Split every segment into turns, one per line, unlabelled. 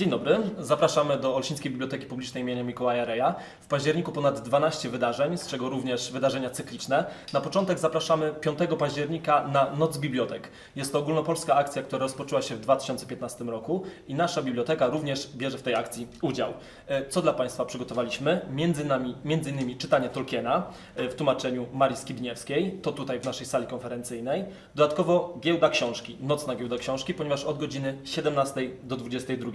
Dzień dobry, zapraszamy do Olsztyńskiej Biblioteki Publicznej im. Mikołaja Reja. W październiku ponad 12 wydarzeń, z czego również wydarzenia cykliczne. Na początek zapraszamy 5 października na Noc Bibliotek. Jest to ogólnopolska akcja, która rozpoczęła się w 2015 roku i nasza biblioteka również bierze w tej akcji udział. E, Co dla Państwa przygotowaliśmy? Między, nami, między innymi czytanie Tolkiena e, w tłumaczeniu Marii Skibniewskiej, to tutaj w naszej sali konferencyjnej. Dodatkowo giełda książki, nocna giełda książki, ponieważ od godziny 17 do 22.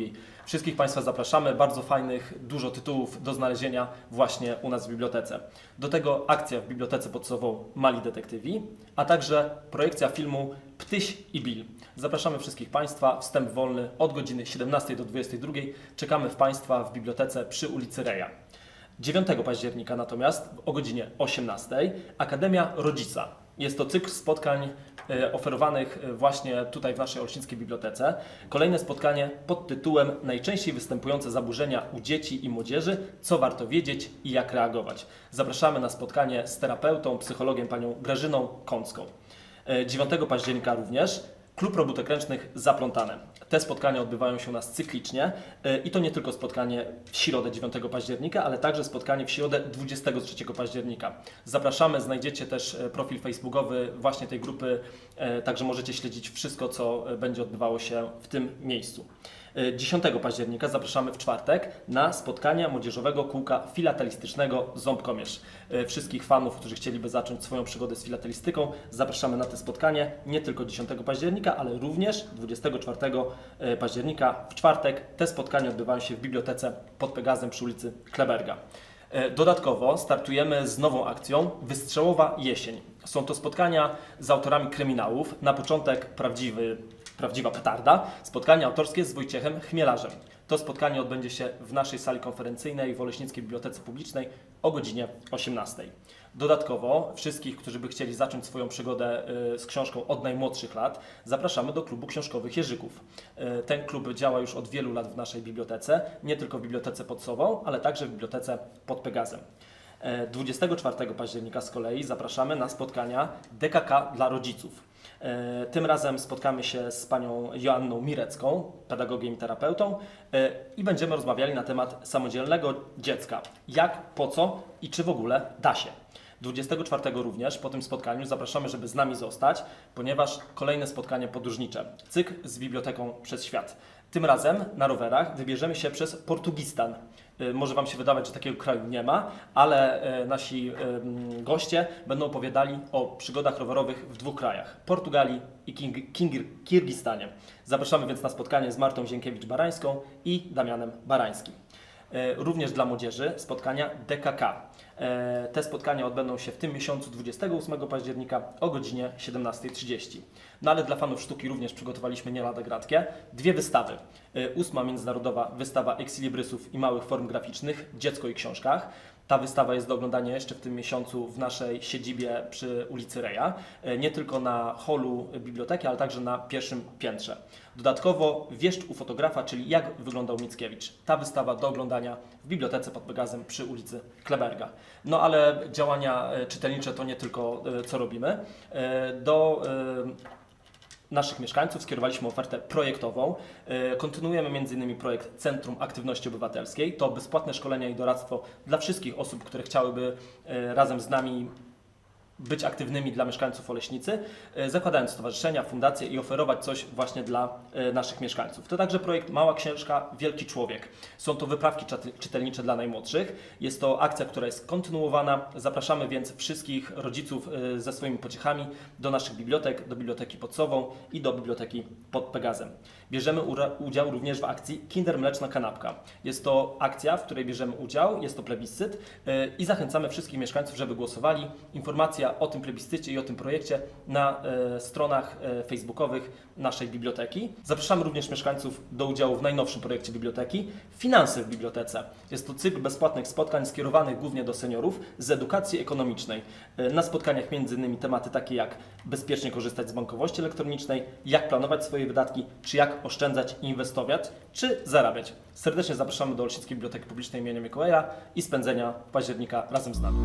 Wszystkich Państwa zapraszamy, bardzo fajnych, dużo tytułów do znalezienia właśnie u nas w bibliotece. Do tego akcja w Bibliotece Podstawową Mali Detektywi, a także projekcja filmu Ptyś i Bill. Zapraszamy wszystkich Państwa, wstęp wolny od godziny 17 do 22. Czekamy w Państwa w bibliotece przy ulicy Reja. 9 października natomiast o godzinie 18 Akademia Rodzica. Jest to cykl spotkań oferowanych e, właśnie tutaj w naszej Olsztyńskiej Bibliotece. Kolejne spotkanie pod tytułem Najczęściej występujące zaburzenia u dzieci i młodzieży, co warto wiedzieć i jak reagować. Zapraszamy na spotkanie z terapeutą, psychologiem panią Grażyną Kącką. E, 9 października również Klub Robótek Ręcznych Zaplątane. Te spotkania odbywają się u nas cyklicznie e, i to nie tylko spotkanie w środę 9 października, ale także spotkanie w środę 23 października. Zapraszamy, znajdziecie też e, profil facebookowy właśnie tej grupy, e, także możecie śledzić wszystko, co e, będzie odbywało się w tym miejscu. E, 10 października zapraszamy w czwartek na spotkania Młodzieżowego Kółka Filatelistycznego Ząbkomierz. E, Wszystkich fanów, którzy chcieliby zacząć swoją przygodę z filatelistyką, zapraszamy na to spotkanie nie tylko 10 października, ale również 24 e, października w czwartek. Te spotkania odbywają się w bibliotece pod Pegazem przy ulicy Kleberga. E, Dodatkowo startujemy z nową akcją Wystrzałowa Jesień. Są to spotkania z autorami kryminałów. Na początek prawdziwy, prawdziwa petarda. Spotkanie autorskie z Wojciechem Chmielarzem. To spotkanie odbędzie się w naszej sali konferencyjnej w Oleśnickiej Bibliotece Publicznej o godzinie 18. Dodatkowo wszystkich, którzy by chcieli zacząć swoją przygodę y, z książką od najmłodszych lat, zapraszamy do klubu książkowych Jerzyków. Y, Ten klub działa już od wielu lat w naszej bibliotece, nie tylko w bibliotece pod Sową, ale także w bibliotece pod Pegazem. E, 24 października z kolei zapraszamy na spotkania DKK dla rodziców. E, Tym razem spotkamy się z panią Joanną Mirecką, pedagogiem i terapeutą e, i będziemy rozmawiali na temat samodzielnego dziecka. Jak, po co i czy w ogóle da się. 24 również po tym spotkaniu zapraszamy, żeby z nami zostać, ponieważ kolejne spotkanie podróżnicze. Cykl z biblioteką przez świat. Tym razem na rowerach wybierzemy się przez Portugistan. Y, Może Wam się wydawać, że takiego kraju nie ma, ale e, nasi goście będą opowiadali o przygodach rowerowych w dwóch krajach Portugalii i King- Kingir- Kirgistanie. Zapraszamy więc na spotkanie z Martą Zienkiewicz-Barańską i Damianem Barańskim. E, Również dla młodzieży spotkania DKK. E, Te spotkania odbędą się w tym miesiącu 28 października o godzinie 17.30. No ale dla fanów sztuki również przygotowaliśmy nie lada gratkie. Dwie wystawy. E, Ósma międzynarodowa wystawa eksilibrisów i małych form graficznych Dziecko i książkach. Ta wystawa jest do oglądania jeszcze w tym miesiącu w naszej siedzibie przy ulicy Reja. E, Nie tylko na holu biblioteki, ale także na pierwszym piętrze. Dodatkowo wieszcz u fotografa, czyli jak wyglądał Mickiewicz. Ta wystawa do oglądania w bibliotece pod Pegazem przy ulicy Kleberga. No ale działania e, czytelnicze to nie tylko e, co robimy. Do naszych mieszkańców skierowaliśmy ofertę projektową. E, Kontynuujemy m.in. projekt Centrum Aktywności Obywatelskiej. To bezpłatne szkolenia i doradztwo dla wszystkich osób, które chciałyby e, razem z nami być aktywnymi dla mieszkańców Oleśnicy, e, zakładając stowarzyszenia, fundacje i oferować coś właśnie dla e, naszych mieszkańców. To także projekt Mała Księżka, Wielki Człowiek. Są to wyprawki czytelnicze dla najmłodszych. Jest to akcja, która jest kontynuowana. Zapraszamy więc wszystkich rodziców e, ze swoimi pociechami do naszych bibliotek, do Biblioteki pod Sową i do Biblioteki pod Pegazem. Bierzemy udział również w akcji Kinder Mleczna Kanapka. Jest to akcja, w której bierzemy udział, jest to plebiscyt i zachęcamy wszystkich mieszkańców, żeby głosowali. Informacja o tym plebiscycie i o tym projekcie na e, stronach e, facebookowych naszej biblioteki. Zapraszamy również mieszkańców do udziału w najnowszym projekcie biblioteki Finanse w bibliotece. Jest to cykl bezpłatnych spotkań skierowanych głównie do seniorów z edukacji ekonomicznej. E, Na spotkaniach innymi tematy takie jak bezpiecznie korzystać z bankowości elektronicznej, jak planować swoje wydatki, czy jak oszczędzać inwestować, czy zarabiać. Serdecznie zapraszamy do Olsztyckiej Biblioteki Publicznej im. Mikołaja i spędzenia października razem z nami.